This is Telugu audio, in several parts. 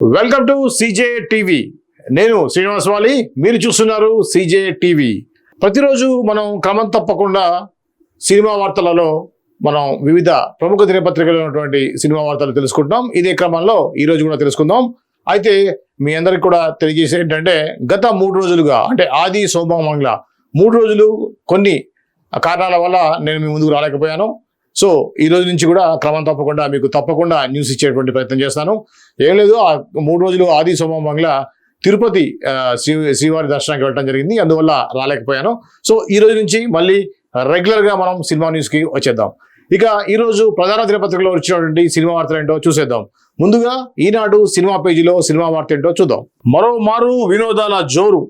Welcome to CJ TV. నేను శ్రీనివాస్ వాలి మీరు చూస్తున్నారు సిజే టీవీ. ప్రతిరోజు మనం క్రమం తప్పకుండా సినిమా వార్తలలో మనం వివిధ ప్రముఖ దినపత్రికలు ఉన్నటువంటి సినిమా వార్తలు తెలుసుకుంటాం ఇదే క్రమంలో ఈరోజు కూడా తెలుసుకుందాం. అయితే మీ అందరికి కూడా తెలియజేసే ఏంటంటే గత మూడు రోజులుగా అంటే ఆది సోమ మంగళ మూడు రోజులు కొన్ని కారణాల వల్ల నేను మీ ముందుకు రాలేకపోయాను. సో ఈ రోజు నుంచి కూడా క్రమం తప్పకుండా మీకు తప్పకుండా న్యూస్ ఇచ్చేటువంటి ప్రయత్నం చేస్తాను. ఏం లేదు ఆ మూడు రోజులు ఆది సోమ తిరుపతి శ్రీ శ్రీవారి దర్శనానికి వెళ్ళడం జరిగింది. అందువల్ల రాలేకపోయాను. సో ఈ రోజు నుంచి మళ్ళీ రెగ్యులర్గా మనం సినిమా న్యూస్కి వచ్చేద్దాం. ఇక ఈరోజు ప్రధాన దినపత్రికలో వచ్చినటువంటి సినిమా వార్తలు ఏంటో చూసేద్దాం. ముందుగా ఈనాడు సినిమా పేజీలో సినిమా వార్త ఏంటో చూద్దాం. మరో మారు వినోదాల జోరు.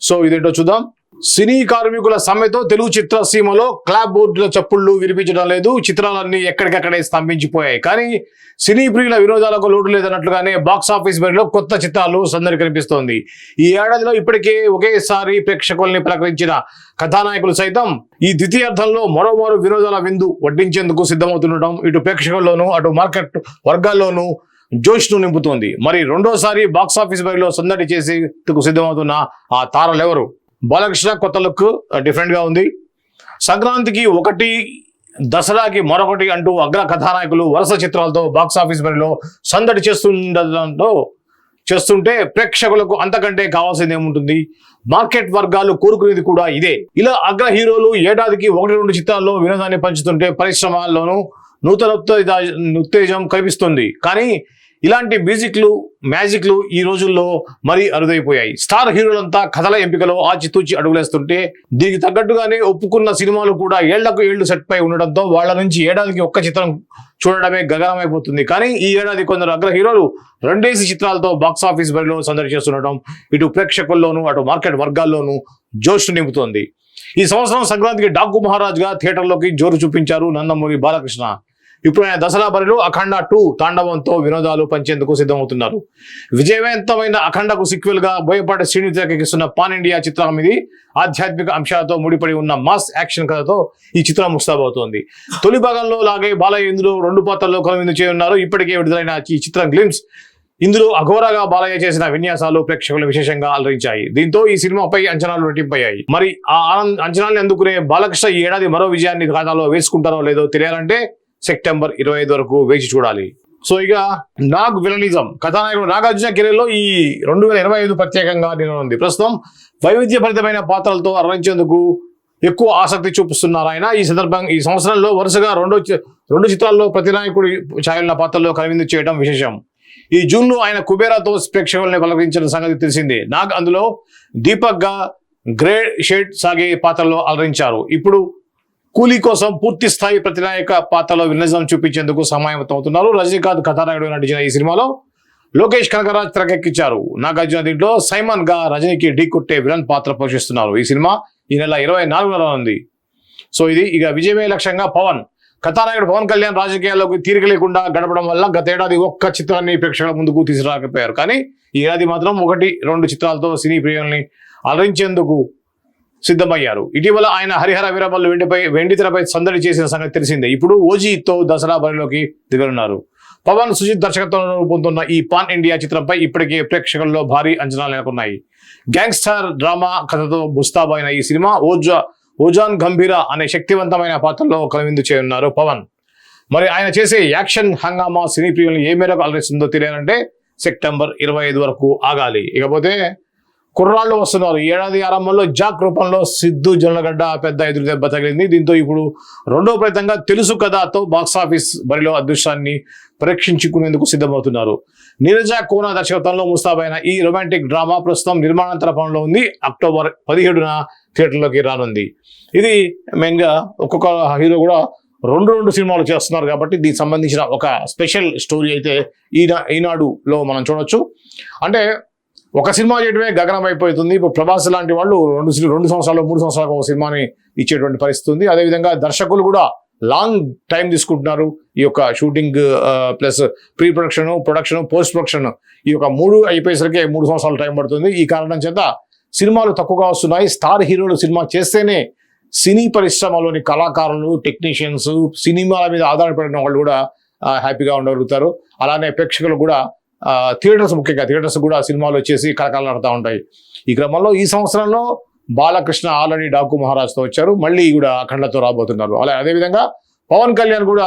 సో ఇదేంటో చూద్దాం. సినీ కార్మికుల సమ్మెతో తెలుగు చిత్రసీమలో క్లాబ్ బోర్డుల చప్పుళ్ళు వినిపించడం లేదు. చిత్రాలన్నీ ఎక్కడికక్కడే స్తంభించిపోయాయి. కానీ సినీ ప్రియుల వినోదాలకు లోటు లేదన్నట్లుగానే బాక్స్ ఆఫీస్ బరిలో కొత్త చిత్రాలు సందడి కనిపిస్తోంది. ఈ ఏడాదిలో ఇప్పటికే ఒకేసారి ప్రేక్షకుల్ని ప్రకటించిన కథానాయకులు సైతం ఈ ద్వితీయార్థంలో మరోమారు వినోదాల విందు వడ్డించేందుకు సిద్ధమవుతుండటం ఇటు ప్రేక్షకుల్లోనూ అటు మార్కెట్ వర్గాల్లోనూ జోష్ను నింపుతోంది. మరి రెండోసారి బాక్స్ ఆఫీస్ బరిలో సందడి చేసేందుకు సిద్ధమవుతున్న ఆ తారలెవరు? బాలకృష్ణ కొత్త లుక్ డిఫరెంట్గా ఉంది. సంక్రాంతికి ఒకటి దసరాకి మరొకటి అంటూ అగ్ర కథానాయకులు వరుస చిత్రాలతో బాక్స్ ఆఫీస్ సందడి చేస్తుండటంతో చేస్తుంటే ప్రేక్షకులకు అంతకంటే కావాల్సింది ఏముంటుంది? మార్కెట్ వర్గాలు కోరుకునేది కూడా ఇదే. ఇలా అగ్ర హీరోలు ఏడాదికి ఒకటి రెండు చిత్రాల్లో వినోదాన్ని పంచుతుంటే పరిశ్రమల్లోనూ నూతన ఉత్తేజం కనిపిస్తుంది. కానీ ఇలాంటి మ్యూజిక్లు మ్యాజిక్లు ఈ రోజుల్లో మరీ అరుదైపోయాయి. స్టార్ హీరోలంతా కథల ఎంపికలో ఆచితూచి అడుగులేస్తుంటే దీనికి తగ్గట్టుగానే ఒప్పుకున్న సినిమాలు కూడా ఏళ్ళకు ఏళ్ళు సెట్ పై ఉండడంతో వాళ్ళ నుంచి ఏడాదికి ఒక్క చిత్రం చూడడమే గగనమైపోతుంది. కానీ ఈ ఏడాది కొందరు అగ్ర హీరోలు రెండేసి చిత్రాలతో బాక్స్ ఆఫీస్ బరిలో సందడి చేస్తుండటం ఇటు ప్రేక్షకుల్లోనూ అటు మార్కెట్ వర్గాల్లోనూ జోష్ నింపుతోంది. ఈ సంవత్సరం సంక్రాంతికి డాకు మహారాజ్గా థియేటర్లోకి జోరు చూపించారు నందమూరి బాలకృష్ణ. ఇప్పుడు ఆయన దసరా బరిలో అఖండ టూ తాండవంతో వినోదాలు పంచేందుకు సిద్ధమవుతున్నారు. విజయవంతమైన అఖండకు సిక్వెల్గా బోయపాటి శ్రీని తెరకెక్కిస్తున్న పాన్ ఇండియా చిత్రం ఇది. ఆధ్యాత్మిక అంశాలతో ముడిపడి ఉన్న మాస్ యాక్షన్ కథతో ఈ చిత్రం ముస్తాబవుతోంది. తొలి భాగంలో లాగే బాలయ్య ఇందులో రెండు పాత్రల్లో కనువిందు చేయనున్నారు. ఇప్పటికే విడుదలైన ఈ చిత్రం గ్లిమ్స్ ఇందులో అఘోరగా బాలయ్య చేసిన విన్యాసాలు ప్రేక్షకులు విశేషంగా అలరించాయి. దీంతో ఈ సినిమాపై అంచనాలు రెట్టింపయ్యాయి. మరి ఆ అంచనాలను అందుకునే బాలకృష్ణ ఈ ఏడాది మరో విజయాన్ని ఖాతాలో వేసుకుంటారో లేదో తెలియాలంటే సెప్టెంబర్ ఇరవై ఐదు వరకు వేచి చూడాలి. సో ఇక నాగ్ విలనిజం కథానాయకుడు నాగార్జున కెరీర్లో ఈ రెండు వేల ఇరవై ఐదు ప్రత్యేకంగా ఉంది ప్రస్తుతం వైవిధ్యభరితమైన పాత్రలతో అరవించేందుకు ఎక్కువ ఆసక్తి చూపిస్తున్నారు ఆయన. ఈ సందర్భంగా ఈ సంవత్సరంలో వరుసగా రెండో చి- రెండు చిత్రాల్లో ప్రతినాయకుడి ఛాయలున్న పాత్రల్లో కనువిందు చేయడం విశేషం. ఈ జూన్లో ఆయన కుబేరాతో ప్రేక్షకుల్ని పలకరించిన సంగతి తెలిసిందే. నాగ్ అందులో దీపక్గా గ్రే షేడ్ సాగే పాత్రలో అలరించారు. ఇప్పుడు కూలీ కోసం పూర్తి స్థాయి ప్రతినాయక పాత్రలో వినజం చూపించేందుకు అవుతున్నారు. రజనీకాంత్ కథానాయుడు నటించిన ఈ సినిమాలో లోకేష్ కనకరాజ్ తెరకెక్కించారు. నాగార్జున దీంట్లో సైమన్గా రజనీకి ఢీ కొట్టే విలన్ పాత్ర పోషిస్తున్నారు. ఈ సినిమా ఈ నెల ఇరవై నాలుగున ఉంది. సో ఇది ఇక విజయమే లక్ష్యంగా పవన్. కథానాయకుడు పవన్ కళ్యాణ్ రాజకీయాల్లోకి తీరిక లేకుండా గడపడం వల్ల గతేడాది ఒక్క చిత్రాన్ని ప్రేక్షకుల ముందుకు తీసుకురాకపోయారు. కానీ ఈ ఏడాది మాత్రం ఒకటి రెండు చిత్రాలతో సినీ ప్రియుల్ని అలరించేందుకు సిద్ధమయ్యారు. ఇటీవల ఆయన హరిహర వీరమల్లు వెండిపై వెండి తెరపై సందడి చేసిన సంగతి తెలిసిందే. ఇప్పుడు ఓజీతో దసరా బరిలోకి దిగనున్నారు. పవన్ సుజిత్ దర్శకత్వంలో రూపొందుతున్న ఈ పాన్ ఇండియా చిత్రంపై ఇప్పటికే ప్రేక్షకుల్లో భారీ అంచనాలు నెలకొన్నాయి. గ్యాంగ్స్టర్ డ్రామా కథతో ముస్తాబైన ఈ సినిమా ఓజా ఓజాన్ గంభీర అనే శక్తివంతమైన పాత్రలో కనువిందు చేయనున్నారు పవన్. మరి ఆయన చేసే యాక్షన్ హంగామా సినీ ప్రియులను ఏ మేరకు అలరిస్తుందో తెలియాలంటే సెప్టెంబర్ ఇరవై ఐదు వరకు ఆగాలి. ఇకపోతే కుర్రాళ్ళు వస్తున్నారు. ఏడాది ఆరంభంలో జాక్ రూపంలో సిద్ధు జొన్నగడ్డ పెద్ద ఎదురు దెబ్బ తగిలింది. దీంతో ఇప్పుడు రెండో ప్రయత్నంగా తెలుసు కథతో బాక్స్ ఆఫీస్ బరిలో అదృష్టాన్ని పరీక్షించుకునేందుకు సిద్ధమవుతున్నారు. నీరజ కోన దర్శకత్వంలో ముస్తాబైన ఈ రొమాంటిక్ డ్రామా ప్రస్తుతం నిర్మాణాంతర పనులో ఉంది. అక్టోబర్ పదిహేడున థియేటర్లోకి రానుంది. ఇది మెయిన్గా ఒక్కొక్క హీరో కూడా రెండు రెండు సినిమాలు చేస్తున్నారు కాబట్టి దీనికి సంబంధించిన ఒక స్పెషల్ స్టోరీ అయితే ఈనా ఈనాడులో మనం చూడొచ్చు. అంటే ఒక సినిమా చేయడమే గగనం అయిపోతుంది ఇప్పుడు ప్రభాస్ లాంటి వాళ్ళు రెండు రెండు సంవత్సరాలు మూడు సంవత్సరాలకు ఒక సినిమాని ఇచ్చేటువంటి పరిస్థితి ఉంది. అదేవిధంగా దర్శకులు కూడా లాంగ్ టైం తీసుకుంటున్నారు. ఈ యొక్క shooting plus pre production production post production ఈ యొక్క మూడు అయిపోయేసరికి మూడు సంవత్సరాలు టైం పడుతుంది. ఈ కారణం చేత సినిమాలు తక్కువగా వస్తున్నాయి. స్టార్ హీరోలు సినిమా చేస్తేనే సినీ పరిశ్రమలోని కళాకారులు టెక్నీషియన్స్ సినిమాల మీద ఆధారపడిన వాళ్ళు కూడా హ్యాపీగా ఉండగలుగుతారు. అలానే ప్రేక్షకులు కూడా థియేటర్స్ ముఖ్యంగా థియేటర్స్ కూడా సినిమాలు వచ్చేసి కలకాలడుతూ ఉంటాయి. ఈ క్రమంలో ఈ సంవత్సరంలో బాలకృష్ణ ఆల్రెడీ డాకు మహారాజ్తో వచ్చారు. మళ్ళీ కూడా అఖండతో రాబోతున్నారు. అలా అదేవిధంగా పవన్ కళ్యాణ్ కూడా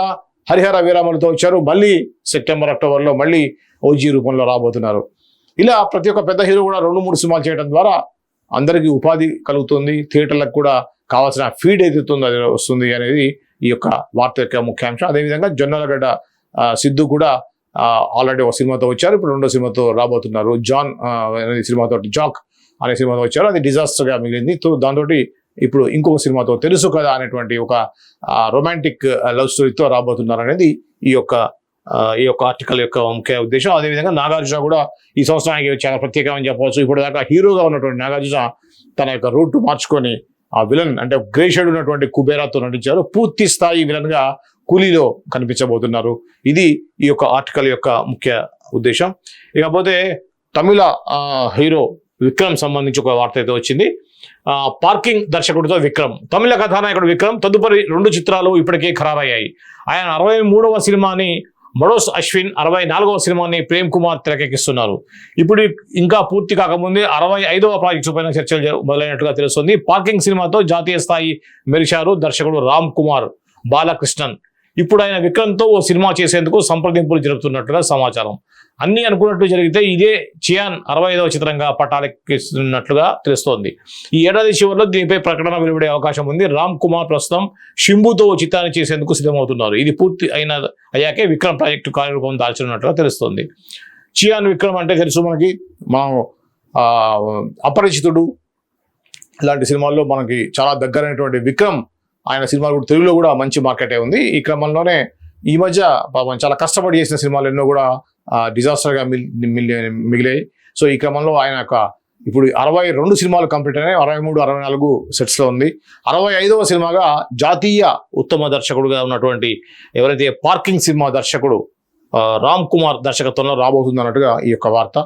హరిహర విరామలతో వచ్చారు. మళ్ళీ సెప్టెంబర్ అక్టోబర్లో మళ్ళీ ఓజీ రూపంలో రాబోతున్నారు. ఇలా ప్రతి ఒక్క పెద్ద హీరో కూడా రెండు మూడు సినిమాలు చేయడం ద్వారా అందరికీ ఉపాధి కలుగుతుంది. థియేటర్లకు కూడా కావాల్సిన ఫీడ్ ఏదైతుందో వస్తుంది అనేది ఈ యొక్క వార్త యొక్క ముఖ్యాంశం. అదేవిధంగా జొన్నలగడ్డ సిద్ధు కూడా ఆల్రెడీ ఒక సినిమాతో వచ్చారు. ఇప్పుడు రెండో సినిమాతో రాబోతున్నారు. జాన్ అనే సినిమాతో జాక్ అనే సినిమాతో వచ్చారు. అది డిజాస్టర్గా మిగిలింది. దాంతో ఇప్పుడు ఇంకొక సినిమాతో తెలుసు కదా అనేటువంటి ఒక రొమాంటిక్ లవ్ స్టోరీతో రాబోతున్నారు అనేది ఈ యొక్క ఈ యొక్క ఆర్టికల్ యొక్క ముఖ్య ఉద్దేశం. అదేవిధంగా నాగార్జున కూడా ఈ సంవత్సరానికి చాలా ప్రత్యేకమని చెప్పవచ్చు. ఇప్పుడు దాకా హీరోగా ఉన్నటువంటి నాగార్జున తన యొక్క రూట్ మార్చుకొని ఆ విలన్ అంటే గ్రే షేడ్ ఉన్నటువంటి కుబేరాతో నటించారు. పూర్తి స్థాయి విలన్గా కూలీలో కనిపించబోతున్నారు. ఇది ఈ యొక్క ఆర్టికల్ యొక్క ముఖ్య ఉద్దేశం. ఇకపోతే తమిళ హీరో విక్రమ్ సంబంధించి ఒక వార్త అయితే వచ్చింది. పార్కింగ్ దర్శకుడితో విక్రమ్. తమిళ కథానాయకుడు విక్రమ్ తదుపరి రెండు చిత్రాలు ఇప్పటికే ఖరారయ్యాయి. ఆయన అరవై మూడవ సినిమాని మడోస్ అశ్విన్ అరవై నాలుగవ సినిమాని ప్రేమ్ కుమార్ తెరకెక్కిస్తున్నారు. ఇప్పుడు ఇంకా పూర్తి కాకముందే అరవై ఐదవ ప్రాజెక్టు పైన చర్చలు మొదలైనట్టుగా తెలుస్తుంది. పార్కింగ్ సినిమాతో జాతీయ స్థాయి మెరిశారు దర్శకుడు రామ్ కుమార్ బాలకృష్ణన్. ఇప్పుడు ఆయన విక్రమ్తో ఓ సినిమా చేసేందుకు సంప్రదింపులు జరుపుతున్నట్లుగా సమాచారం. అన్నీ అనుకున్నట్లు జరిగితే ఇదే చియాన్ అరవై ఐదవ చిత్రంగా పటాలెక్కిస్తున్నట్లుగా తెలుస్తోంది. ఈ ఏడాది చివరిలో దీనిపై ప్రకటన వెలువడే అవకాశం ఉంది. రామ్ కుమార్ ప్రస్తుతం షింబుతో ఓ చిత్రాన్ని చేసేందుకు సిద్ధమవుతున్నారు. ఇది పూర్తి అయిన అయ్యాకే విక్రమ్ ప్రాజెక్టు కార్యరూపం దాల్చినట్లుగా తెలుస్తోంది. చియాన్ విక్రమ్ అంటే తెలుసు మనకి. మనం అపరిచితుడు. ఇలాంటి సినిమాల్లో మనకి చాలా దగ్గరైనటువంటి విక్రమ్ ఆయన సినిమాలు కూడా తెలుగులో కూడా మంచి మార్కెటే ఉంది. ఈ క్రమంలోనే ఈ మధ్య పాపం చాలా కష్టపడి చేసిన సినిమాలు ఎన్నో కూడా డిజాస్టర్గా మిగిలాయి. సో ఈ క్రమంలో ఆయన యొక్క ఇప్పుడు అరవై రెండు సినిమాలు కంప్లీట్ అయినాయి. అరవై మూడు అరవై నాలుగు సెట్స్లో ఉంది. అరవై ఐదవ సినిమాగా జాతీయ ఉత్తమ దర్శకుడుగా ఉన్నటువంటి ఎవరైతే పార్కింగ్ సినిమా దర్శకుడు రామ్ కుమార్ దర్శకత్వంలో రాబోతుంది అన్నట్టుగా ఈ యొక్క వార్త.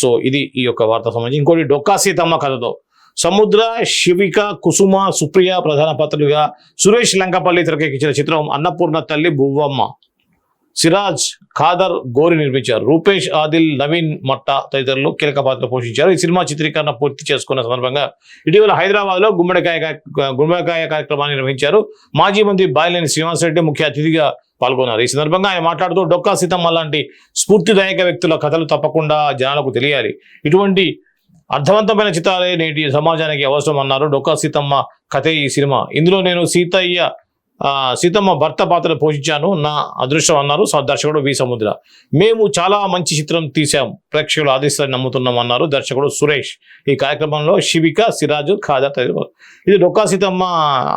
సో ఇది ఈ యొక్క వార్త సంబంధించి. ఇంకోటి డొక్కా సీతమ్మ కథతో. సముద్ర శివిక కుసుమ సుప్రియ ప్రధాన పాత్రలుగా సురేష్ లంకపల్లి తెరకెక్కించిన చిత్రం అన్నపూర్ణ తల్లి బువ్వమ్మ. సిరాజ్ ఖాదర్ గోరి నిర్మించారు. రూపేష్ ఆదిల్ నవీన్ మట్ట తదితరులు కీలక పాత్ర పోషించారు. ఈ సినిమా చిత్రీకరణ పూర్తి చేసుకున్న సందర్భంగా ఇటీవల హైదరాబాద్లో గుమ్మడికాయ గుమ్మడికాయ కార్యక్రమాన్ని నిర్వహించారు. మాజీ మంత్రి బాలినేని శ్రీనివాసరెడ్డి ముఖ్య అతిథిగా పాల్గొన్నారు. ఈ సందర్భంగా ఆయన మాట్లాడుతూ డొక్కా సీతమ్మ లాంటి స్ఫూర్తిదాయక వ్యక్తుల కథలు తప్పకుండా జనాలకు తెలియాలి. ఇటువంటి అర్థవంతమైన చిత్రాలే నేటి సమాజానికి అవసరం అన్నారు డొక్కా సీతమ్మ కథే ఈ సినిమా. ఇందులో నేను సీతయ్య సీతమ్మ భర్త పాత్ర పోషించాను నా అదృష్టం అన్నారు స- దర్శకుడు వి. సముద్ర. మేము చాలా మంచి చిత్రం తీసాం ప్రేక్షకులు ఆదేశాన్ని నమ్ముతున్నాం అన్నారు దర్శకుడు సురేష్. ఈ కార్యక్రమంలో శివిక సిరాజు ఖాదా ఇది డొక్కా సీతమ్మ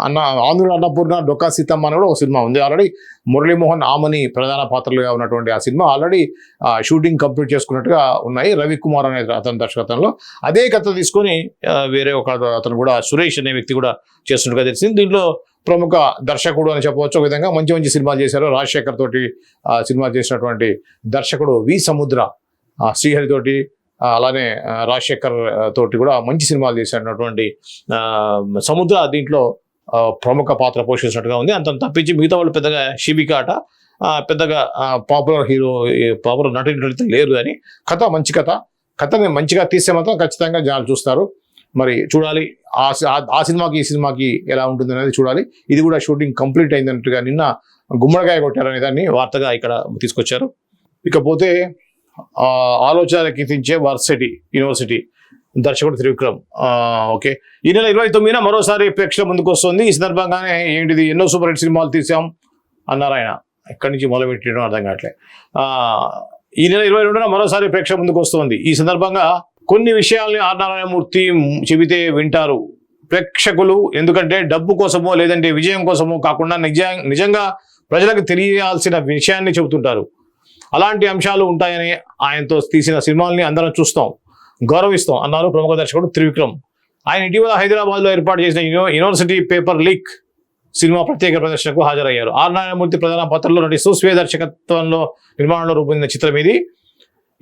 అన్న ఆంధ్రుడు అన్నపూర్ణ డొక్కా సీతమ్మ అని కూడా ఒక సినిమా ఉంది. ఆల్రెడీ మురళీమోహన్ ఆమని ప్రధాన పాత్రలుగా ఉన్నటువంటి ఆ సినిమా ఆల్రెడీ షూటింగ్ కంప్లీట్ చేసుకున్నట్టుగా ఉన్నాయి. రవికుమార్ అనే అతని దర్శకత్వంలో. అదే కథ తీసుకొని వేరే ఒక అతను కూడా సురేష్ అనే వ్యక్తి కూడా చేస్తున్నట్టుగా తెలిసింది. దీంట్లో ప్రముఖ దర్శకుడు అని చెప్పవచ్చు. ఒక విధంగా మంచి మంచి సినిమాలు చేశారు. రాజశేఖర్ తోటి సినిమా చేసినటువంటి దర్శకుడు వి సముద్ర శ్రీహరి తోటి అలానే రాజశేఖర్ తోటి కూడా మంచి సినిమాలు చేసినటువంటి సముద్ర దీంట్లో ప్రముఖ పాత్ర పోషించినట్టుగా ఉంది. అంత తప్పించి మిగతా వాళ్ళు పెద్దగా శిబిక ఆట పెద్దగా పాపులర్ హీరో పాపులర్ నటులు లేరు అని కథ మంచి కథ. కథని మంచిగా తీస్తే మాత్రం ఖచ్చితంగా జనాలు చూస్తారు. మరి చూడాలి. ఆ సి- ఆ- సినిమాకి ఈ సినిమాకి ఎలా ఉంటుంది అనేది చూడాలి. ఇది కూడా షూటింగ్ కంప్లీట్ అయిందన్నట్టుగా నిన్న గుమ్మడికాయ కొట్టారనే దాన్ని వార్తగా ఇక్కడ తీసుకొచ్చారు. ఇకపోతే ఆలోచన కీర్తించే వర్సిటీ యూనివర్సిటీ దర్శకుడు త్రివిక్రమ్ ఓకే. ఈ నెల ఇరవై తొమ్మిదిన మరోసారి ప్రేక్షకుల ముందుకు వస్తుంది. ఈ సందర్భంగానే ఏంటిది ఎన్నో సూపర్ హిట్ సినిమాలు తీసాం అన్నారు ఆయన. ఎక్కడి నుంచి మొదలుపెట్టడం అర్థం కావట్లే. ఈ నెల ఇరవై రెండున మరోసారి ప్రేక్షకుల ముందుకు వస్తుంది. ఈ సందర్భంగా కొన్ని విషయాల్ని ఆర్ నారాయణమూర్తి చెబితే వింటారు. ప్రేక్షకులు ఎందుకంటే డబ్బు కోసమో లేదంటే విజయం కోసమో కాకుండా నిజ నిజంగా ప్రజలకు తెలియాల్సిన విషయాన్ని చెబుతుంటారు. అలాంటి అంశాలు ఉంటాయని ఆయనతో తీసిన సినిమాల్ని అందరం చూస్తాం. గౌరవిస్తాం అన్నారు ప్రముఖ దర్శకుడు త్రివిక్రమ్. ఆయన ఇటీవల హైదరాబాద్లో ఏర్పాటు చేసిన యూనివర్సిటీ పేపర్ లీక్ సినిమా ప్రత్యేక ప్రదర్శనకు హాజరయ్యారు. ఆర్ నారాయణమూర్తి ప్రధాన పాత్రలో నటిస్తూ స్వీయ దర్శకత్వంలో నిర్మాణంలో రూపొందిన చిత్రం ఇది.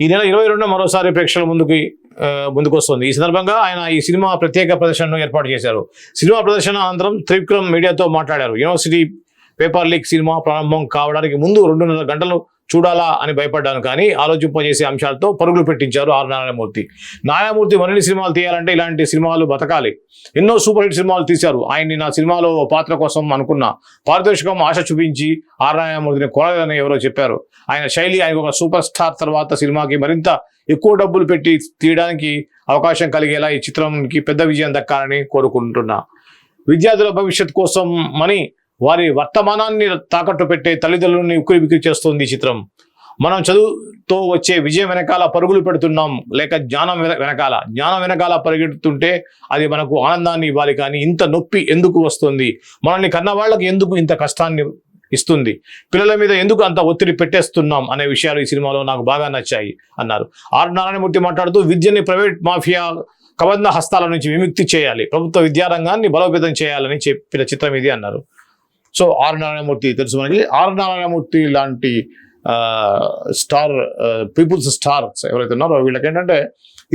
ఈ నెల ఇరవై రెండు మరోసారి ప్రేక్షకుల ముందుకి ముందుకొస్తుంది. ఈ సందర్భంగా ఆయన ఈ సినిమా ప్రత్యేక ప్రదర్శనను ఏర్పాటు చేశారు. సినిమా ప్రదర్శన అనంతరం త్రివిక్రమ్ మీడియాతో మాట్లాడారు. యూనివర్సిటీ పేపర్ లీక్ సినిమా ప్రారంభం కావడానికి ముందు రెండున్నర గంటలు చూడాలా అని భయపడ్డాను కానీ ఆలోచింపజేసే అంశాలతో పరుగులు పెట్టించారు ఆర్ నారాయణమూర్తి. నారాయణమూర్తి మరిన్ని సినిమాలు తీయాలంటే ఇలాంటి సినిమాలు బతకాలి. ఎన్నో సూపర్ హిట్ సినిమాలు తీశారు. ఆయన్ని నా సినిమాలో ఓ పాత్ర కోసం అనుకున్న పారితోషికం ఆశ చూపించి ఆర్ నారాయణమూర్తిని కొనలేదని ఎవరో చెప్పారు. ఆయన శైలి ఆయన ఒక సూపర్ స్టార్ తర్వాత సినిమాకి మరింత ఎక్కువ డబ్బులు పెట్టి తీయడానికి అవకాశం కలిగేలా ఈ చిత్రంకి పెద్ద విజయం దక్కాలని కోరుకుంటున్నా. విద్యార్థుల భవిష్యత్ కోసం మనీ వారి వర్తమానాన్ని తాకట్టు పెట్టే తల్లిదండ్రులని ఉక్కిరి బిక్కిరి చేస్తుంది ఈ చిత్రం. మనం చదువుతో వచ్చే విజయం వెనకాల పరుగులు పెడుతున్నాం. లేక జ్ఞానం వెన- వెనకాల. జ్ఞానం వెనకాల పరిగెడుతుంటే అది మనకు ఆనందాన్ని ఇవ్వాలి కానీ ఇంత నొప్పి ఎందుకు వస్తుంది? మనల్ని కన్నవాళ్ళకి ఎందుకు ఇంత కష్టాన్ని ఇస్తుంది? పిల్లల మీద ఎందుకు అంత ఒత్తిడి పెట్టేస్తున్నాం అనే విషయాలు ఈ సినిమాలో నాకు బాగా నచ్చాయి అన్నారు. ఆర్ నారాయణమూర్తి మాట్లాడుతూ విద్యని ప్రైవేట్ మాఫియా కబంధ హస్తాల నుంచి విముక్తి చేయాలి. ప్రభుత్వ విద్యారంగాన్ని బలోపేతం చేయాలని చెప్పిన చిత్రం ఇది అన్నారు. సో ఆర్ నారాయణమూర్తి తెలుసు మనకి. ఆర్ నారాయణమూర్తి లాంటి స్టార్ పీపుల్స్ స్టార్స్ ఎవరైతే ఉన్నారో వీళ్ళకి ఏంటంటే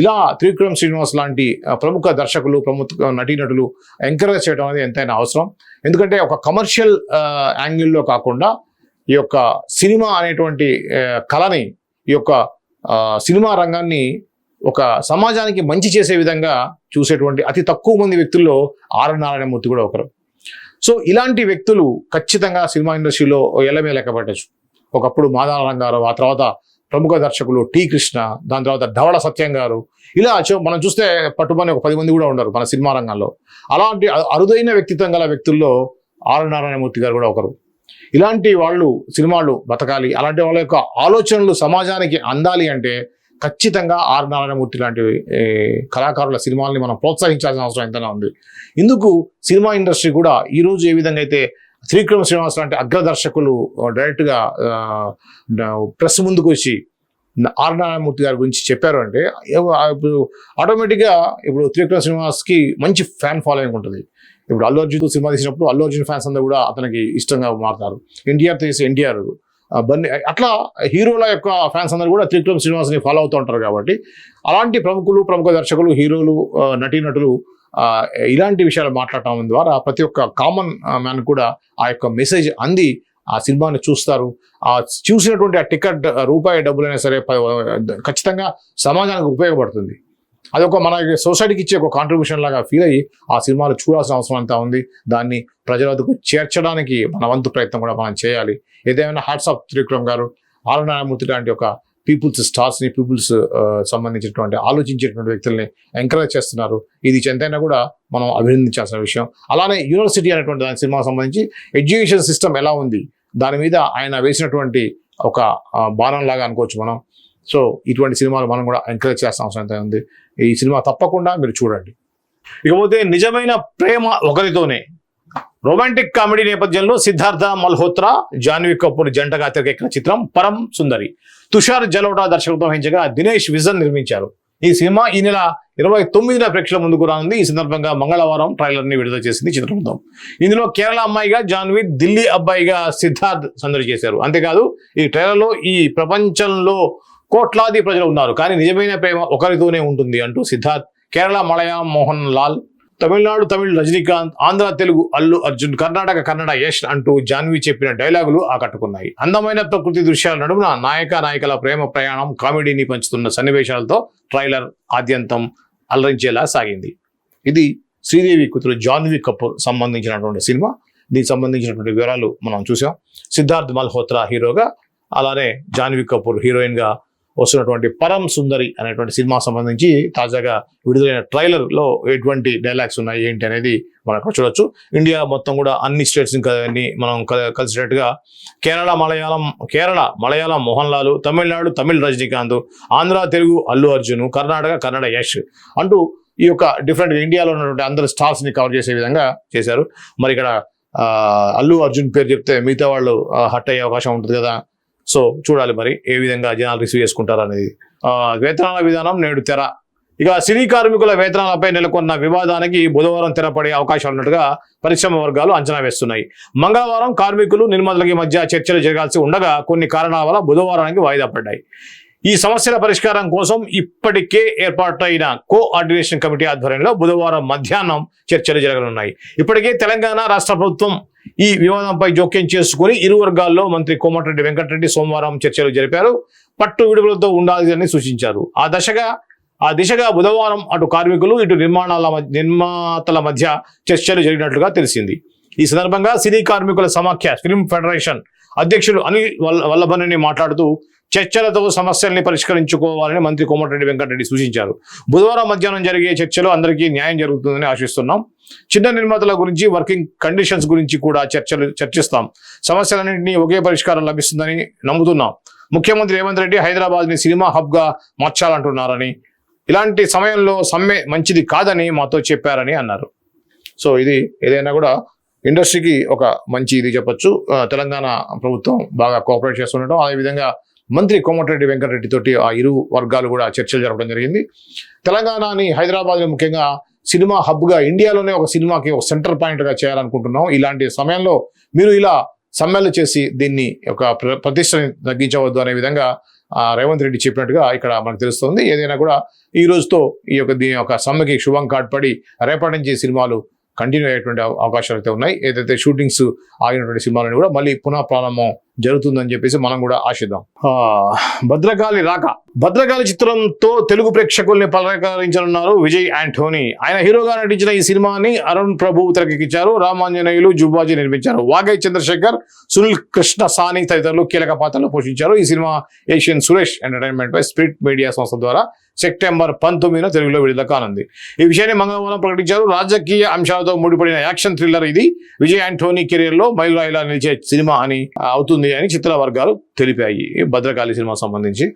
ఇలా త్రివిక్రమ్ శ్రీనివాస్ లాంటి ప్రముఖ దర్శకులు ప్రముఖ నటీనటులు ఎంకరేజ్ చేయడం అనేది ఎంతైనా అవసరం. ఎందుకంటే ఒక కమర్షియల్ యాంగిల్లో కాకుండా ఈ యొక్క సినిమా అనేటువంటి కళని ఈ యొక్క సినిమా రంగాన్ని ఒక సమాజానికి మంచి చేసే విధంగా చూసేటువంటి అతి తక్కువ మంది వ్యక్తుల్లో ఆర్ నారాయణమూర్తి కూడా ఒకరు. సో ఇలాంటి వ్యక్తులు ఖచ్చితంగా సినిమా ఇండస్ట్రీలో ఎల్లమే లెక్కపెట్టచ్చు ఒకప్పుడు మాదాల రంగారావు ఆ తర్వాత ప్రముఖ దర్శకులు టి కృష్ణ దాని తర్వాత ధవళ సత్యం గారు. ఇలా చూ- మనం చూస్తే పట్టుమని ఒక పది మంది కూడా ఉన్నారు మన సినిమా రంగంలో. అలాంటి అరుదైన వ్యక్తిత్వం గల వ్యక్తుల్లో ఆర్ నారాయణమూర్తి గారు కూడా ఒకరు. ఇలాంటి వాళ్ళు సినిమాలు బతకాలి. అలాంటి వాళ్ళ యొక్క ఆలోచనలు సమాజానికి అందాలి అంటే ఖచ్చితంగా ఆర్ నారాయణమూర్తి లాంటి కళాకారుల సినిమాల్ని మనం ప్రోత్సహించాల్సిన అవసరం ఎంతైనా ఉంది. ఇందుకు సినిమా ఇండస్ట్రీ కూడా ఈరోజు ఏ విధంగా అయితే శ్రీక్రమ శ్రీనివాస్ లాంటి అగ్రదర్శకులు డైరెక్ట్గా ప్రెస్ ముందుకు వచ్చి ఆర్ నారాయణమూర్తి గారి గురించి చెప్పారు అంటే ఇప్పుడు ఆటోమేటిక్గా ఇప్పుడు త్రివిక్రమ శ్రీనివాస్కి మంచి ఫ్యాన్ ఫాలోయింగ్ ఉంటుంది. ఇప్పుడు అల్లు అర్జున్ సినిమా తీసినప్పుడు అల్లు అర్జున్ ఫ్యాన్స్ అందరూ కూడా అతనికి ఇష్టంగా మారుతారు. ఎన్టీఆర్ తీసి ఎన్టీఆర్ బన్నీ అట్లా హీరోల యొక్క ఫ్యాన్స్ అందరూ కూడా త్రివిక్రమ్ శ్రీనివాస్ని ఫాలో అవుతూ ఉంటారు కాబట్టి అలాంటి ప్రముఖులు ప్రముఖ దర్శకులు హీరోలు నటీనటులు ఇలాంటి విషయాలు మాట్లాడటం ద్వారా ప్రతి ఒక్క కామన్ మ్యాన్ కూడా ఆ యొక్క మెసేజ్ అంది ఆ సినిమాని చూస్తారు. ఆ చూసినటువంటి ఆ టికెట్ రూపాయి డబ్బులైనా సరే ఖచ్చితంగా సమాజానికి ఉపయోగపడుతుంది. అదొక మన సొసైటీకి ఇచ్చే ఒక కాంట్రిబ్యూషన్ లాగా ఫీల్ అయ్యి ఆ సినిమాలు చూడాల్సిన అవసరం అంతా ఉంది. దాన్ని ప్రజల వద్దకు చేర్చడానికి మన వంతు ప్రయత్నం కూడా మనం చేయాలి. ఏదేమైనా హ్యాట్స్ ఆఫ్ త్రివిక్రమ్ గారు ఆర్ లాంటి ఒక పీపుల్స్ స్టార్స్ని పీపుల్స్ సంబంధించినటువంటి ఆలోచించేటువంటి వ్యక్తుల్ని ఎంకరేజ్ చేస్తున్నారు. ఇది ఎంతైనా కూడా మనం అభినందించాల్సిన విషయం. అలానే యూనివర్సిటీ అనేటువంటి దాని సినిమా సంబంధించి ఎడ్యుకేషన్ సిస్టమ్ ఎలా ఉంది? దాని మీద ఆయన వేసినటువంటి ఒక ఆ, బాణం లాగా అనుకోవచ్చు మనం. సో ఇటువంటి సినిమాలు మనం కూడా ఎంకరేజ్ చేస్తాం అవసరం ఎంత ఉంది. ఈ సినిమా తప్పకుండా మీరు చూడండి. ఇకపోతే నిజమైన ప్రేమ ఒకరితోనే. రొమాంటిక్ కామెడీ నేపథ్యంలో సిద్ధార్థ మల్హోత్రా జాన్వీ కపూర్ జంటగా తెరకెక్కిన చిత్రం పరం సుందరి. తుషార్ జలోటా దర్శకత్వం వహించగా దినేష్ విజన్ నిర్మించారు. ఈ సినిమా ఈ నెల ఇరవై తొమ్మిదిన ప్రేక్షకుల ముందుకు రానుంది. ఈ సందర్భంగా మంగళవారం ట్రైలర్ని విడుదల చేసింది చిత్రబృందం ఇందులో కేరళ అమ్మాయిగా జాన్వీ ఢిల్లీ అబ్బాయిగా సిద్ధార్థ్ సందడి చేశారు. అంతేకాదు ఈ ట్రైలర్లో ఈ ప్రపంచంలో కోట్లాది ప్రజలు ఉన్నారు. కానీ నిజమైన ప్రేమ ఒకరితోనే ఉంటుంది అంటూ సిద్ధార్థ్ కేరళ మలయా మోహన్ లాల్ తమిళనాడు తమిళ్ రజనీకాంత్ ఆంధ్ర తెలుగు అల్లు అర్జున్ కర్ణాటక కన్నడ యష్ అంటూ జాన్వి చెప్పిన డైలాగులు ఆకట్టుకున్నాయి. అందమైన ప్రకృతి దృశ్యాల నడుమున నాయక నాయకుల ప్రేమ ప్రయాణం కామెడీని పంచుతున్న సన్నివేశాలతో ట్రైలర్ ఆద్యంతం అలరించేలా సాగింది. ఇది శ్రీదేవి కూతురు జాన్వి కపూర్ సంబంధించినటువంటి సినిమా. దీనికి సంబంధించినటువంటి వివరాలు మనం చూసాం సిద్ధార్థ్ మల్హోత్రా హీరోగా అలానే జాన్వి కపూర్ హీరోయిన్గా వస్తున్నటువంటి పరం సుందరి అనేటువంటి సినిమా సంబంధించి తాజాగా విడుదలైన ట్రైలర్లో ఎటువంటి డైలాగ్స్ ఉన్నాయి ఏంటి అనేది మనం అక్కడ చూడొచ్చు. ఇండియా మొత్తం కూడా అన్ని స్టేట్స్ మనం కలిసినట్టుగా కేరళ మలయాళం కేరళ మలయాళం మోహన్ లాల్ తమిళనాడు తమిళ్ రజనీకాంత్ ఆంధ్ర తెలుగు అల్లు అర్జున్ కర్ణాటక కన్నడ యష్ అంటూ ఈ యొక్క డిఫరెంట్ ఇండియాలో ఉన్నటువంటి అందరు స్టార్స్ని కవర్ చేసే విధంగా చేశారు. మరి ఇక్కడ అల్లు అర్జున్ పేరు చెప్తే మిగతా వాళ్ళు హట్ అయ్యే అవకాశం ఉంటుంది కదా సో చూడాలి మరి ఏ విధంగా జనాలు రిసీవ్ చేసుకుంటారు అనేది. వేతనాల విధానం నేడు తెర. ఇక సినీ కార్మికుల వేతనాలపై నెలకొన్న వివాదానికి బుధవారం తెరపడే అవకాశాలు ఉన్నట్టుగా పరిశ్రమ వర్గాలు అంచనా వేస్తున్నాయి. మంగళవారం కార్మికులు నిర్మాతలకి మధ్య చర్చలు జరగాల్సి ఉండగా కొన్ని కారణాల వల్ల బుధవారానికి వాయిదా పడ్డాయి. ఈ సమస్యల పరిష్కారం కోసం ఇప్పటికే ఏర్పాటైన కోఆర్డినేషన్ కమిటీ ఆధ్వర్యంలో బుధవారం మధ్యాహ్నం చర్చలు జరగనున్నాయి. ఇప్పటికే తెలంగాణ రాష్ట్ర ప్రభుత్వం ఈ వివాదంపై జోక్యం చేసుకుని ఇరు వర్గాల్లో మంత్రి కోమటిరెడ్డి వెంకటరెడ్డి సోమవారం చర్చలు జరిపారు. పట్టు విడుపులతో ఉండాలని సూచించారు. ఆ దశగా ఆ దిశగా బుధవారం అటు కార్మికులు ఇటు నిర్మాణాల మధ్య- నిర్మాతల మధ్య చర్చలు జరిగినట్లుగా తెలిసింది. ఈ సందర్భంగా సినీ కార్మికుల సమాఖ్య ఫిల్మ్ ఫెడరేషన్ అధ్యక్షుడు అనిల్ వల్ల- వల్లభనేని మాట్లాడుతూ చర్చలతో సమస్యల్ని పరిష్కరించుకోవాలని మంత్రి కోమటిరెడ్డి వెంకటరెడ్డి సూచించారు. బుధవారం మధ్యాహ్నం జరిగే చర్చలో అందరికీ న్యాయం జరుగుతుందని ఆశిస్తున్నాం. చిన్న నిర్మాతల గురించి వర్కింగ్ కండిషన్స్ గురించి కూడా చర్చలు చర్చిస్తాం. సమస్యలన్నింటినీ ఒకే పరిష్కారం లభిస్తుందని నమ్ముతున్నాం. ముఖ్యమంత్రి రేవంత్ రెడ్డి హైదరాబాద్ని సినిమా హబ్గా మార్చాలంటున్నారని ఇలాంటి సమయంలో సమ్మె మంచిది కాదని మాతో చెప్పారని అన్నారు. సో ఇది ఏదైనా కూడా ఇండస్ట్రీకి ఒక మంచి ఇది చెప్పొచ్చు. తెలంగాణ ప్రభుత్వం బాగా కోఆపరేట్ చేస్తుండటం అదేవిధంగా మంత్రి కోమటిరెడ్డి వెంకటరెడ్డి తోటి ఆ ఇరు వర్గాలు కూడా చర్చలు జరపడం జరిగింది. తెలంగాణని హైదరాబాద్లో ముఖ్యంగా సినిమా హబ్గా ఇండియాలోనే ఒక సినిమాకి ఒక సెంటర్ పాయింట్గా చేయాలనుకుంటున్నాం. ఇలాంటి సమయంలో మీరు ఇలా సమ్మెలు చేసి దీన్ని ఒక ప్ర- ప్రతిష్టని తగ్గించవద్దు అనే విధంగా రేవంత్ రెడ్డి చెప్పినట్టుగా ఇక్కడ మనకు తెలుస్తుంది. ఏదైనా కూడా ఈ రోజుతో ఈ యొక్క దీని యొక్క సమ్మెకి శుభం కాడ్పడి రేపటి నుంచి సినిమాలు కంటిన్యూ అయ్యేటువంటి అవకాశాలు అయితే ఉన్నాయి. ఏదైతే షూటింగ్స్ ఆగినటువంటి సినిమాలను కూడా మళ్ళీ పునః ప్రారంభం జరుగుతుందని చెప్పేసి మనం కూడా ఆశిద్దాం. ఆ, భద్రకాళి రాక. భద్రకాళి చిత్రంతో తెలుగు ప్రేక్షకుల్ని పలకరించనున్నారు విజయ్ యాంటోనీ ఆయన హీరోగా నటించిన ఈ సినిమాని అరుణ్ ప్రభు తెరకెక్కించారు. రామాంజనేయులు జుబాజీ నిర్మించారు. వాగై చంద్రశేఖర్ సునీల్ కృష్ణ సాని తదితరులు కీలక పాత్రలు పోషించారు. ఈ సినిమా ఏషియన్ సురేష్ ఎంటర్టైన్మెంట్ పై స్పిరిట్ మీడియా సంస్థ ద్వారా సెప్టెంబర్ పంతొమ్మిదిన తెలుగులో విడుదల కానుంది. ఈ విషయాన్ని మంగళవారం ప్రకటించారు. రాజకీయ అంశాలతో ముడిపడిన యాక్షన్ థ్రిల్లర్ ఇది. విజయ్ యాంటోనీ కెరీర్లో మైలురాయిలా నిలిచే సినిమా అని అవుతుంది అని చిత్ర వర్గాలు తెలిపాయి. ఈ భద్రకాళి సినిమా సంబంధించి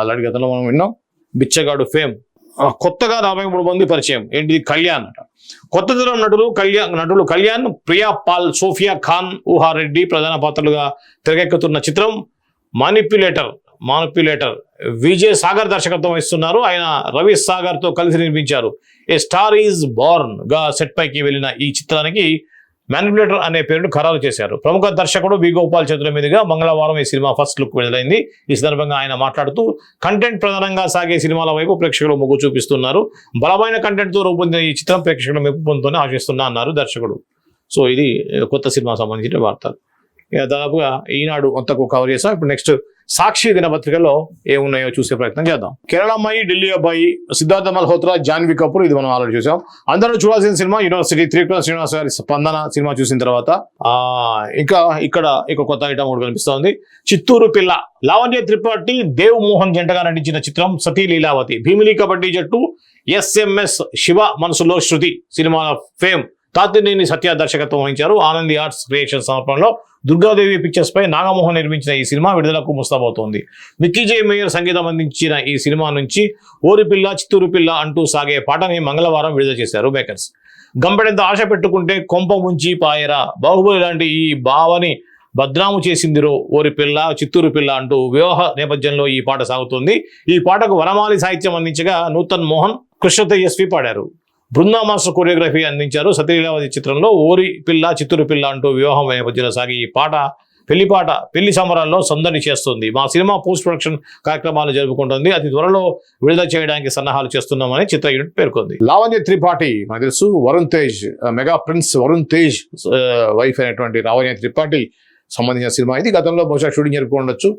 అలాంటి గతంలో మనం విన్నాం. బిచ్చగాడు ఫేమ్. కొత్తగా నలభై మూడు మంది పరిచయం. ఏంటిది? కళ్యాణ్ అట. కొత్త తరం నటులు కళ్యాణ్ నటులు కళ్యాణ్ ప్రియా పాల్ సోఫియా ఖాన్ ఊహారెడ్డి ప్రధాన పాత్రలుగా తెరకెక్కుతున్న చిత్రం. మానిప్యులేటర్ మానిప్యులేటర్ విజయ్ సాగర్ దర్శకత్వం వహిస్తున్నారు. ఆయన రవి సాగర్తో కలిసి నిర్మించారు. ఏ స్టార్ ఈజ్ బోర్న్గా సెట్ పైకి వెళ్ళిన ఈ చిత్రానికి మ్యానిపులేటర్ అనే పేరును ఖరారు చేశారు. ప్రముఖ దర్శకుడు వి గోపాల్ చంద్ర మీదుగా మంగళవారం ఈ సినిమా ఫస్ట్ లుక్ విడుదలైంది ఈ సందర్భంగా ఆయన మాట్లాడుతూ కంటెంట్ ప్రధానంగా సాగే సినిమాల వైపు ప్రేక్షకులు మొగ్గు చూపిస్తున్నారు. బలమైన కంటెంట్తో రూపొందిన ఈ చిత్రం ప్రేక్షకుల మెప్పు పొందుతూనే ఆశిస్తున్నా అన్నారు దర్శకుడు. సో ఇది కొత్త సినిమా సంబంధించిన వార్త. దాదాపుగా ఈనాడు అంతకు కవర్ చేసాం ఇప్పుడు నెక్స్ట్ సాక్షి దినపత్రికలో ఏమున్నాయో చూసే ప్రయత్నం చేద్దాం. కేరళ అమ్మాయి ఢిల్లీ అబ్బాయి సిద్ధార్థ మల్హోత్రా జాన్వి కపూర్ ఇది మనం ఆల్రెడీ చూసాం. అందరూ చూడాల్సిన సినిమా యూనివర్సిటీ త్రిపుర శ్రీనివాస్ గారి స్పందన సినిమా చూసిన తర్వాత ఆ ఇంకా ఇక్కడ ఇక కొత్త ఐటమ్ కూడా కనిపిస్తోంది. చిత్తూరు పిల్ల లావణ్య త్రిపాఠి దేవ్ మోహన్ జంటగా నటించిన చిత్రం సతీ లీలావతి. భీమిలి కబడ్డీ జట్టు SMS Siva Manasulo Sruthi cinema fame. Tatineni Satya దర్శకత్వం వహించారు. ఆనంది ఆర్ట్స్ క్రియేషన్ సమర్పణలో దుర్గాదేవి పిక్చర్స్ పై నాగమోహన్ నిర్మించిన ఈ సినిమా విడుదలకు ముస్తాబవుతోంది. మిక్కీ జే మేయర్ సంగీతం అందించిన ఈ సినిమా నుంచి ఓరి పిల్ల చిత్తూరు పిల్ల అంటూ సాగే పాటని మంగళవారం విడుదల చేశారు మేకర్స్. గంపెడంత ఆశ పెట్టుకుంటే కొంప ముంచి పాయరా. బాహుబలి లాంటి ఈ భావని బద్నాము చేసిందిరో ఓరి పిల్ల చిత్తూరు పిల్ల అంటూ వివాహ నేపథ్యంలో ఈ పాట సాగుతుంది. ఈ పాటకు వరమాలి సాహిత్యం అందించగా నూతన్ మోహన్ కృష్ణ తేజస్వి పాడారు. బృందా మాస్టర్ కొరియోగ్రఫీ అందించారు. సతీలీలావతి చిత్రంలో ఓరి పిల్ల చిత్తూరు పిల్ల అంటూ వివాహం నేపథ్యంలో సాగి ఈ పాట పెళ్ళి పాట పెళ్ళి సంబరాల్లో సందడి చేస్తుంది. మా సినిమా పోస్ట్ ప్రొడక్షన్ కార్యక్రమాలు జరుపుకుంటుంది. అతి త్వరలో విడుదల చేయడానికి సన్నాహాలు చేస్తున్నామని చిత్ర యూనిట్ పేర్కొంది. లావణ్య త్రిపాఠి మనకు తెలుసు Varun Tej mega prince Varun Tej wife అయినటువంటి లావణ్య త్రిపాఠి సంబంధించిన సినిమా ఇది. గతంలో బహుశా షూటింగ్ జరుపుకోండొచ్చు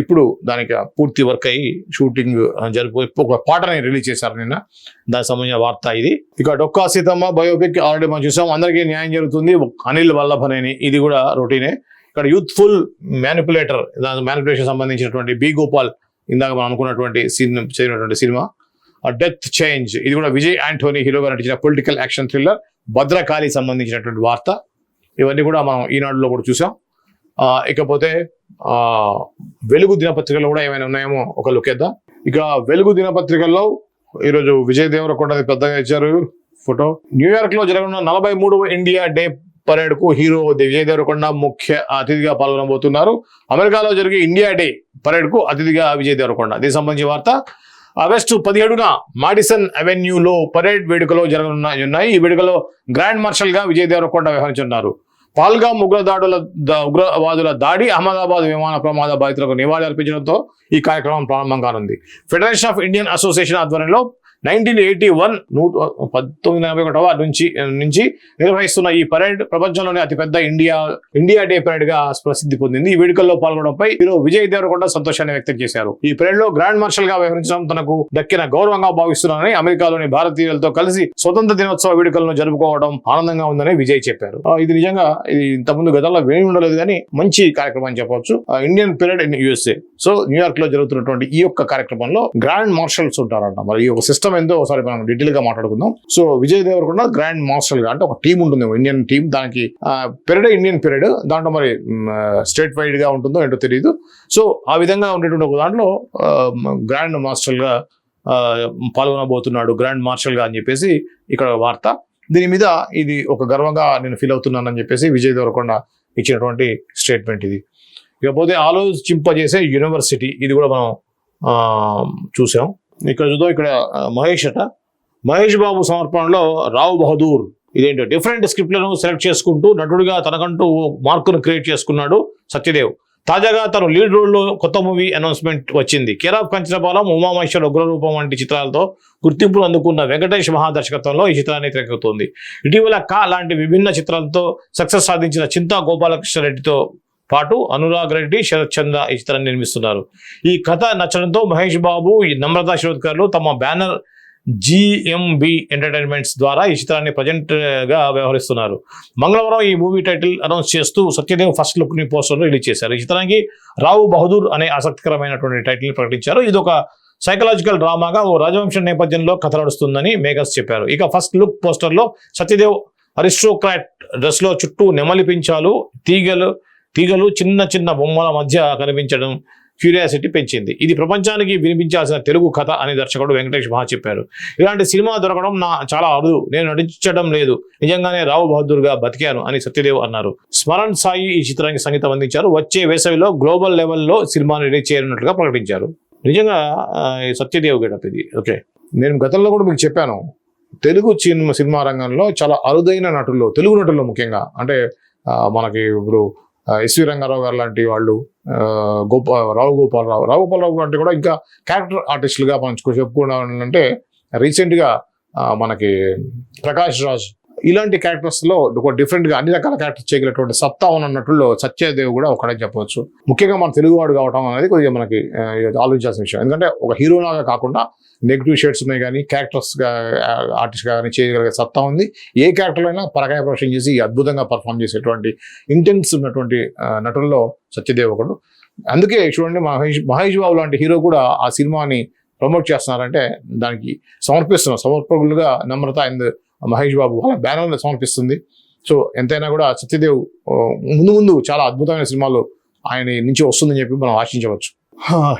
ఇప్పుడు దానికి పూర్తి వర్క్ అయ్యి షూటింగ్ జరిపోయి ఒక పాటని రిలీజ్ చేశారు నిన్న. దానికి సంబంధించిన వార్త ఇది. ఇక డొక్కా సీతమ్మ బయోపిక్ ఆల్రెడీ మనం చూసాం. అందరికీ న్యాయం జరుగుతుంది. అనిల్ వల్లభనేని ఇది కూడా రొటీనే ఇక్కడ యూత్ఫుల్ మ్యానిపులేటర్ దాని మ్యానిపులేషన్ సంబంధించినటువంటి బి గోపాల్ ఇందాక మనం అనుకున్నటువంటి సినిమా చేసినటువంటి సినిమా. డెత్ చేంజ్ ఇది కూడా విజయ్ ఆంటోనీ హీరోగా నటించిన పొలిటికల్ యాక్షన్ థ్రిల్లర్ భద్రకాళి సంబంధించినటువంటి వార్త. ఇవన్నీ కూడా మనం ఈనాడులో కూడా చూసాం. ఇకపోతే ఆ, వెలుగు దినపత్రికలో కూడా ఏమైనా ఉన్నాయేమో ఒక లుకేద్దాం ఇక వెలుగు దినపత్రికల్లో ఈరోజు విజయ్ దేవరకొండ పెద్దగా ఇచ్చారు ఫోటో. న్యూయార్క్లో జరగనున్న నలభై మూడవ ఇండియా డే పరేడ్కు హీరో విజయ్ దేవరకొండ ముఖ్య అతిథిగా పాల్గొనబోతున్నారు. అమెరికాలో జరిగే ఇండియా డే పరేడ్కు అతిథిగా విజయ్ దేవరకొండ. దీనికి సంబంధించి వార్త ఆగస్టు పదిహేడున మాడిసన్ అవెన్యూలో పరేడ్ వేడుకలో జరగనున్నాయి ఉన్నాయి. ఈ వేడుకలో గ్రాండ్ మార్షల్గా విజయ్ దేవరకొండ వ్యవహరించున్నారు పాల్గామ్ ఉగ్రదాడుల ఉగ్రవాదుల దాడి అహ్మదాబాద్ విమాన ప్రమాద బాధితులకు నివాళి అర్పించడంతో ఈ కార్యక్రమం ప్రారంభం కానుంది. ఫెడరేషన్ ఆఫ్ ఇండియన్ అసోసియేషన్ ఆధ్వర్యంలో నైన్టీన్ ఎయిటీ వన్ నూట పంతొమ్మిది నలభై ఒకటవ నుంచి నుంచి నిర్వహిస్తున్న ఈ పరేడ్ ప్రపంచంలోనే అతిపెద్ద ఇండియా ఇండియా డే పరేడ్గా ప్రసిద్ధి పొందింది. ఈ వేడుకల్లో పాల్గొనడంపై హీరో విజయ్ దేవరకొండ సంతోషాన్ని వ్యక్తం చేశారు. ఈ పరేడ్లో గ్రాండ్ మార్షల్గా వ్యవహరించడం తనకు దక్కిన గౌరవంగా భావిస్తున్నానని అమెరికాలోని భారతీయులతో కలిసి స్వతంత్ర దినోత్సవ వేడుకలను జరుపుకోవడం ఆనందంగా ఉందని విజయ్ చెప్పారు. ఇది నిజంగా ఇది ఇంతకుముందు గతంలో విని ఉండలేదు కానీ మంచి కార్యక్రమం అని చెప్పవచ్చు Indian period in USA. So న్యూయార్క్లో జరుగుతున్నటువంటి ఈ యొక్క కార్యక్రమంలో గ్రాండ్ మార్షల్స్ ఉంటారంట. మరి ఈ యొక్క సిస్టమ్ ఎంతో ఒకసారి మనం డీటెయిల్గా మాట్లాడుకుందాం. సో విజయ్ దేవరకొండ గ్రాండ్ మాస్టర్గా అంటే ఒక టీం ఉంటుంది ఇండియన్ టీం దానికి పీరియడ్ ఇండియన్ పీరియడ్ దాంట్లో మరి స్టేట్ వైడ్గా ఉంటుందో ఏంటో తెలియదు సో ఆ విధంగా ఉండేటువంటి ఒక దాంట్లో గ్రాండ్ మాస్టర్గా పాల్గొనబోతున్నాడు గ్రాండ్ మార్షల్గా అని చెప్పేసి ఇక్కడ వార్త. దీని మీద ఇది ఒక గర్వంగా నేను ఫీల్ అవుతున్నానని చెప్పేసి విజయ్ దేవరకొండ ఇచ్చినటువంటి స్టేట్మెంట్ ఇది. ఇకపోతే ఆలోచింపజేసే యూనివర్సిటీ ఇది కూడా మనం చూసాం. ఇక్కడ చూద్దాం ఇక్కడ మహేష్ అట. మహేష్ బాబు సమర్పణలో రావు బహదూర్ ఇదేంటో డిఫరెంట్ స్క్రిప్ట్లను సెలెక్ట్ చేసుకుంటూ నటుడిగా తనకంటూ ఓ మార్కును క్రియేట్ చేసుకున్నాడు సత్యదేవ్. తాజాగా తను లీడ్ రోల్లో కొత్త మూవీ అనౌన్స్మెంట్ వచ్చింది. Care of of Kancharapalem Umamaheswara Ugraroopam వంటి చిత్రాలతో గుర్తింపును అందుకున్న వెంకటేష్ మహాదర్శకత్వంలో ఈ చిత్రాన్ని తెరకెక్కుతోంది. ఇటీవల కా లాంటి విభిన్న చిత్రాలతో సక్సెస్ సాధించిన చింతా గోపాలకృష్ణ రెడ్డితో పాటు అనురాగ్ రెడ్డి శరత్ చంద్ర ఈ చిత్రాన్ని నిర్మిస్తున్నారు. ఈ కథ నచ్చడంతో మహేష్ బాబు ఈ నమ్రతా శిరోద్కర్లు తమ బ్యానర్ జిఎంబి ఎంటర్టైన్మెంట్స్ ద్వారా ఈ చిత్రాన్ని ప్రజెంట్గా వ్యవహరిస్తున్నారు. మంగళవారం ఈ మూవీ టైటిల్ అనౌన్స్ చేస్తూ సత్యదేవ్ ఫస్ట్ లుక్ని ని రిలీజ్ చేశారు. ఈ చిత్రానికి రావు బహదూర్ అనే ఆసక్తికరమైనటువంటి టైటిల్ ప్రకటించారు. ఇది ఒక సైకలాజికల్ డ్రామాగా ఓ రాజవంశ నేపథ్యంలో కథ నడుస్తుందని మేఘస్ చెప్పారు. ఇక ఫస్ట్ లుక్ పోస్టర్లో సత్యదేవ్ అరిస్టోక్రాట్ డ్రెస్లో చుట్టూ నెమలి పించాలు తీగలు తీగలు చిన్న చిన్న బొమ్మల మధ్య కనిపించడం క్యూరియాసిటీ పెంచింది. ఇది ప్రపంచానికి వినిపించాల్సిన తెలుగు కథ అని దర్శకుడు వెంకటేష్ మహా చెప్పారు. ఇలాంటి సినిమా దొరకడం నా చాలా అరుదు. నేను నటించడం లేదు. నిజంగానే రావు బహదూర్గా బతికాను అని సత్యదేవ్ అన్నారు. స్మరణ్ సాయి ఈ చిత్రానికి సంగీతం అందించారు. వచ్చే వేసవిలో గ్లోబల్ లెవెల్లో సినిమాను రిలీజ్ చేయనున్నట్లుగా ప్రకటించారు. నిజంగా సత్యదేవ్ గెటప్ ఇది. ఓకే. నేను గతంలో కూడా మీకు చెప్పాను. తెలుగు సినిమా సినిమా రంగంలో చాలా అరుదైన నటుల్లో తెలుగు నటుల్లో ముఖ్యంగా. అంటే మనకి ఇప్పుడు ఎస్వి రంగారావు గారు లాంటి వాళ్ళు గోపా రావు గోపాలరావు రావు. గోపాలరావు అంటే కూడా ఇంకా క్యారెక్టర్ ఆర్టిస్టులుగా మనం చెప్పుకున్నామంటే రీసెంట్గా మనకి ప్రకాష్ రాజ్ ఇలాంటి క్యారెక్టర్స్లో ఒక డిఫరెంట్గా అన్ని రకాల క్యారెక్టర్స్ చేయగలిగినటువంటి సత్తా ఉన్న నటుల్లో సత్యదేవ్ కూడా ఒకటే చెప్పవచ్చు. ముఖ్యంగా మన తెలుగువాడు కావడం అనేది కొద్దిగా మనకి ఆలోచించాల్సిన విషయం. ఎందుకంటే ఒక హీరోలాగా కాకుండా నెగిటివ్ షేడ్స్ ఉన్నాయి కానీ క్యారెక్టర్స్గా ఆర్టిస్ట్గా కానీ చేయగలిగే సత్తా ఉంది. ఏ క్యారెక్టర్ అయినా పరకాయ ప్రవేశం చేసి అద్భుతంగా పర్ఫామ్ చేసేటువంటి ఇంటెన్స్ ఉన్నటువంటి నటుల్లో సత్యదేవ్ ఒకడు. అందుకే చూడండి మహేష్ మహేష్ బాబు లాంటి హీరో కూడా ఆ సినిమాని ప్రమోట్ చేస్తున్నారంటే దానికి సమర్పిస్తున్నారు సమర్పకులుగా నమ్రత అండ్ మహేష్ బాబు వాళ్ళ బ్యానర్ని సమర్పిస్తుంది సో ఎంతైనా కూడా సత్యదేవ్ ముందు ముందు చాలా అద్భుతమైన సినిమాలు ఆయన నుంచి వస్తుందని చెప్పి మనం ఆశించవచ్చు.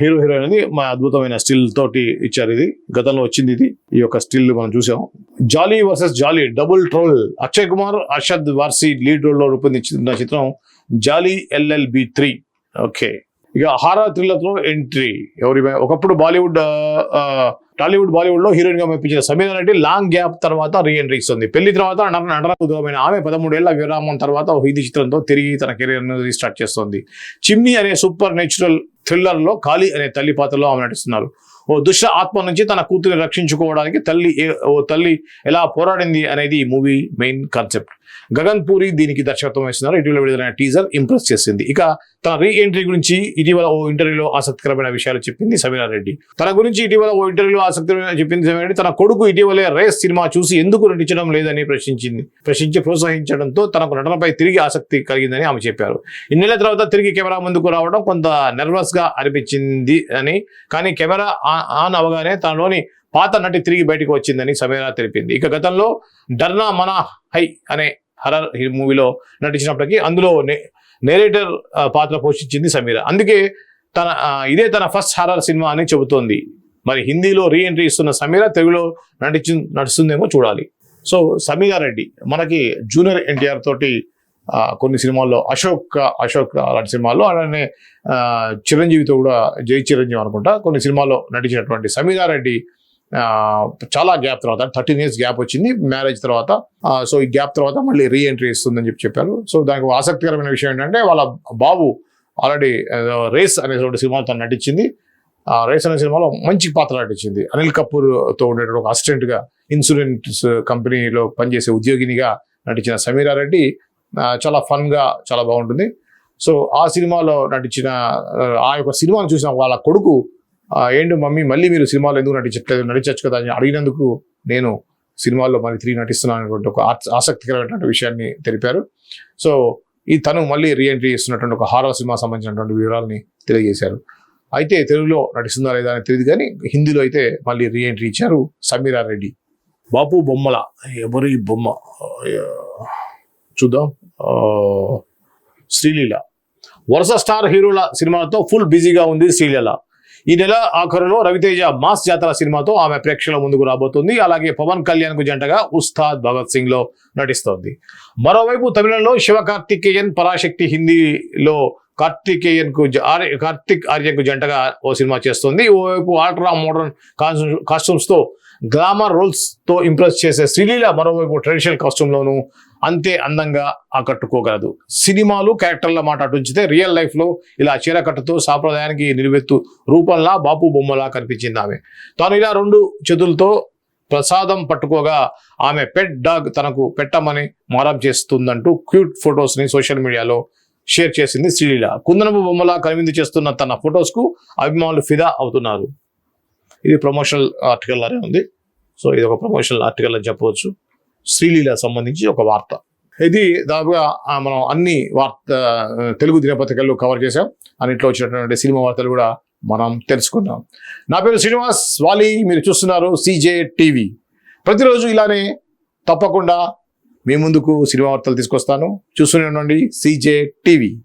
హీరో హీరోయిన్ అనేది మా అద్భుతమైన స్టిల్ తోటి ఇచ్చారు ఇది. గతంలో వచ్చింది ఇది. ఈ యొక్క స్టిల్ మనం చూసాం. Jolly versus Jolly double troll. Akshay Kumar Arshad Warsi lead రోల్లో రూపొందించిన చిత్రం జాలీ ఎల్ఎల్బి త్రీ. ఓకే. ఇక హారర్ థ్రిల్లర్తో ఎంట్రీ ఎవరి ఒకప్పుడు బాలీవుడ్ టాలీవుడ్ బాలీవుడ్లో హీరోయిన్గా మెప్పించిన సమీర రెడ్డి లాంగ్ గ్యాప్ తర్వాత రీఎంట్రీ ఇస్తుంది పెళ్ళి తర్వాత నటన నటనకు దూరమైన ఆమె పదమూడేళ్ళ విరామం తర్వాత ఓ హిందీ చిత్రంతో తిరిగి తన కెరీర్ రీస్టార్ట్ చేస్తోంది. చిమ్నీ అనే సూపర్ నేచురల్ థ్రిల్లర్లో కాళీ అనే తల్లి పాత్రలో ఆమె నటిస్తున్నారు. ఓ దుష్ట ఆత్మ నుంచి తన కూతురిని రక్షించుకోవడానికి తల్లి ఓ తల్లి ఎలా పోరాడింది అనేది ఈ movie main concept. Gagan Puri దీనికి దర్శకత్వం వహిస్తున్నారు ఇటీవల విడుదలైన టీజర్ ఇంప్రెస్ చేసింది. ఇక తన రీ ఎంట్రీ గురించి ఇటీవల ఓ ఇంటర్వ్యూలో ఆసక్తికరమైన విషయాలు చెప్పింది సమీరారెడ్డి తన గురించి ఇటీవల ఓ ఇంటర్వ్యూలో ఆసక్తికరమైన చెప్పింది సమీరారెడ్డి తన కొడుకు ఇటీవలే రేస్ సినిమా చూసి ఎందుకు నటించడం లేదని ప్రశ్నించింది. ప్రశ్నించి ప్రోత్సహించడంతో తనకు నటనపై తిరిగి ఆసక్తి కలిగిందని ఆమె చెప్పారు. ఇన్నేళ్ళ తర్వాత తిరిగి కెమెరా ముందుకు రావడం కొంత నర్వస్గా అనిపించింది అని కానీ కెమెరా ఆన్ అవగానే తనలోని పాత నటి తిరిగి బయటకు వచ్చిందని సమీరా తెలిపింది. ఇక గతంలో డర్నా మన హై అనే హరర్ మూవీలో నటించినప్పటికీ అందులో నేరేటర్ పాత్ర పోషించింది సమీర. అందుకే తన ఇదే తన ఫస్ట్ హారర్ సినిమా అని చెబుతోంది. మరి హిందీలో రీ ఎంట్రీ ఇస్తున్న సమీర తెలుగులో నటించి నడుస్తుందేమో చూడాలి. సో సమీరా రెడ్డి మనకి జూనియర్ ఎన్టీఆర్ తోటి కొన్ని సినిమాల్లో అశోక్ అశోక్ అలాంటి సినిమాల్లో అలానే చిరంజీవితో కూడా జై చిరంజీవి అనుకుంటా కొన్ని సినిమాల్లో నటించినటువంటి సమీరా రెడ్డి చాలా గ్యాప్ తర్వాత థర్టీన్ ఇయర్స్ గ్యాప్ వచ్చింది మ్యారేజ్ తర్వాత. సో ఈ గ్యాప్ తర్వాత మళ్ళీ రీ ఎంట్రీ ఇస్తుందని చెప్పి చెప్పారు. సో దానికి ఆసక్తికరమైన విషయం ఏంటంటే వాళ్ళ బాబు ఆల్రెడీ రేస్ అనే సినిమాలో తను నటించింది. ఆ రేస్ అనే సినిమాలో మంచి పాత్ర నటించింది. అనిల్ కపూర్తో ఉండేటువంటి ఒక అసిస్టెంట్గా ఇన్సూరెన్స్ కంపెనీలో పనిచేసే ఉద్యోగినిగా నటించిన సమీరా రెడ్డి చాలా ఫన్గా చాలా బాగుంటుంది. సో ఆ సినిమాలో నటించిన ఆ, యొక్క సినిమాను చూసిన వాళ్ళ కొడుకు ఏంటి మమ్మీ మళ్ళీ మీరు సినిమాలో ఎందుకు నటించట్లేదు నటించచ్చు కదా అని అడిగినందుకు నేను సినిమాల్లో మళ్ళీ తిరిగి నటిస్తున్నాను అనేటువంటి ఒక ఆసక్తికరమైనటువంటి విషయాన్ని తెలిపారు. సో ఈ తను మళ్ళీ రీఎంట్రీ ఇస్తున్నటువంటి ఒక హారర్ సినిమా సంబంధించినటువంటి వివరాలని తెలియజేశారు. అయితే తెలుగులో నటిస్తుందా లేదా అని తెలియదు కానీ హిందీలో అయితే మళ్ళీ రీఎంట్రీ ఇచ్చారు సమీరా రెడ్డి. బాపు బొమ్మల ఎవరి బొమ్మ? చూద్దాం. శ్రీలీల. వరుస స్టార్ హీరోల సినిమాలతో ఫుల్ బిజీగా ఉంది శ్రీలీల. ఈ నెల ఆఖరులో రవితేజ మాస్ జాతర సినిమాతో ఆమె ప్రేక్షకుల ముందుకు రాబోతుంది. అలాగే పవన్ కళ్యాణ్కు జంటగా ఉస్తాద్ భగత్ సింగ్లో నటిస్తోంది. మరోవైపు తమిళంలో శివ కార్తికేయన్ పరాశక్తి హిందీలో కార్తికేయన్కు జ- కార్తిక్ ఆర్యన్కు జంటగా ఓ సినిమా చేస్తుంది. ఓవైపు ఆల్ట్రా మోడర్న్ కాస్ట్యూమ్స్తో గ్లామర్ రోల్స్తో ఇంప్రెస్ చేసే శ్రీలీల మరోవైపు ట్రెడిషనల్ కాస్ట్యూమ్ లోను అంతే అందంగా ఆకట్టుకోగలదు. సినిమాలు క్యారెక్టర్ల మాట అటుంచితే రియల్ లైఫ్లో ఇలా చీరకట్టుతో సాంప్రదాయానికి నిలువెత్తు రూపంలా బాపు బొమ్మలా కనిపించింది ఆమె. తాను ఇలా రెండు చేతులతో ప్రసాదం పట్టుకోగా ఆమె పెట్ డాగ్ తనకు పెట్టమని మారం చేస్తుందంటూ క్యూట్ ఫొటోస్ని సోషల్ మీడియాలో షేర్ చేసింది శ్రీలీల. కుందనపు బొమ్మలా కనువిందు చేస్తున్న తన ఫొటోస్కు అభిమానులు ఫిదా అవుతున్నారు. ఇది ప్రమోషనల్ ఆర్టికల్ లానే ఉంది. సో ఇది ఒక ప్రమోషనల్ ఆర్టికల్ అని చెప్పవచ్చు. శ్రీలీల సంబంధించి ఒక వార్త. ఇది దాదాపుగా మనం అన్ని వార్త తెలుగు దినపత్రికలు కవర్ చేసాం అన్నింటిలో వచ్చినటువంటి సినిమా వార్తలు కూడా మనం తెలుసుకుందాం. నా పేరు శ్రీనివాస్ వాలి. మీరు చూస్తున్నారు సీజే టీవీ. ప్రతిరోజు ఇలానే తప్పకుండా మీ ముందుకు సినిమా వార్తలు తీసుకొస్తాను. చూస్తూనే ఉండండి సీజే టీవీ.